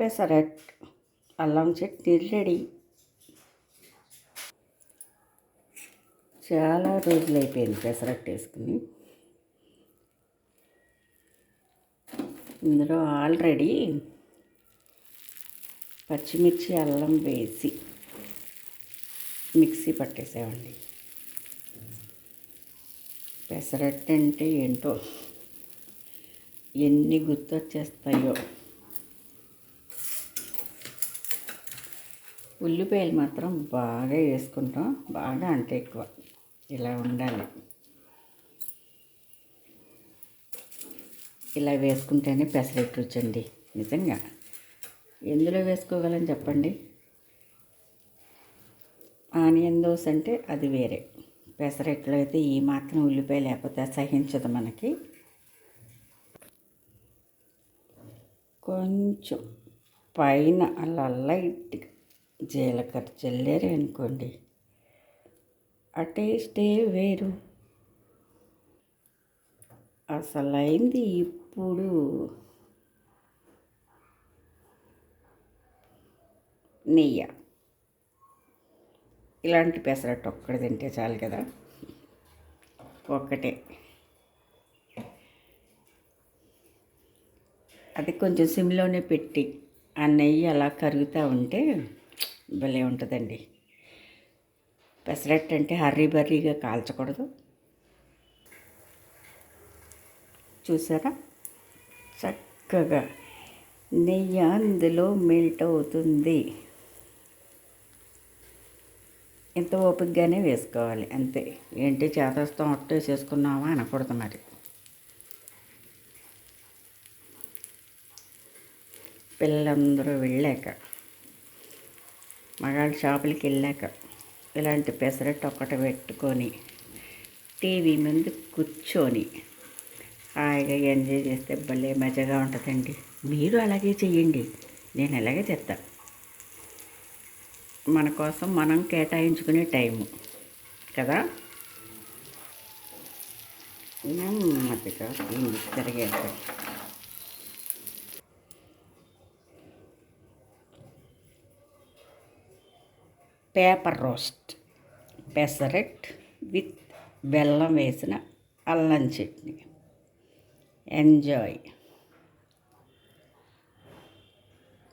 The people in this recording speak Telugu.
పెసరట్ అల్లం చట్నీ రెడీ. చాలా రోజులు అయిపోయింది పెసరట్ వేసుకుని. ఇందులో ఆల్రెడీ పచ్చిమిర్చి అల్లం వేసి మిక్సీ పట్టేసామండి పెసరట్టు అంటే ఏంటో ఎన్ని గుర్తొచ్చేస్తాయో. ఉల్లిపాయలు మాత్రం బాగా వేసుకుంటాం. బాగా అంటే ఎక్కువ. ఇలా ఉండాలి. ఇలా వేసుకుంటేనే పెసరట్టు రుచండి. నిజంగా. ఎందులో వేసుకోగలని చెప్పండి? ఆనియన్ దోశ అంటే అది వేరే. పెసరట్లో అయితే ఈ మాత్రం ఉల్లిపాయ లేకపోతే సహించదు మనకి. కొంచెం పైన అలా లైట్గా జీలకర్ర చల్లారు అనుకోండి. ఆ టేస్టే వేరు. అసలైంది ఇప్పుడు. నెయ్యి. ఇలాంటి పెసరట్టు ఒక్కటి తింటే చాలు కదా. ఒక్కటే. అది కొంచెం సిమ్లోనే పెట్టి ఆ నెయ్యి అలా కరుగుతూ ఉంటే భలే ఉంటుందండి. పెసరట్టు అంటే హర్రీ బర్రీగా కాల్చకూడదు. చూసారా? చక్కగా నెయ్యి అందులో మెల్ట్ అవుతుంది. ఎంత ఓపికగానే వేసుకోవాలి అంతే. ఏంటి చేతస్తాం అట్టు వేసేసుకున్నావా అనకూడదు మరి. పిల్లలందరూ వెళ్ళాక మగాళ్ళ షాపులకి వెళ్ళాక ఇలాంటి పెసరట్టు ఒక్కటి పెట్టుకొని టీవీ ముందు కూర్చొని హాయిగా ఎంజాయ్ చేస్తే భలే మజాగా ఉంటుందండి. మీరు అలాగే చెయ్యండి. నేను అలాగే చేస్తాను మన కోసం మనం కేటాయించుకునే టైము. కదా? నెమ్మదిగా తిరిగేస్తాం పేపర్ రోస్ట్ పెసరెట్ విత్ బెల్లం వేసిన అల్లం చట్నీ. ఎంజాయ్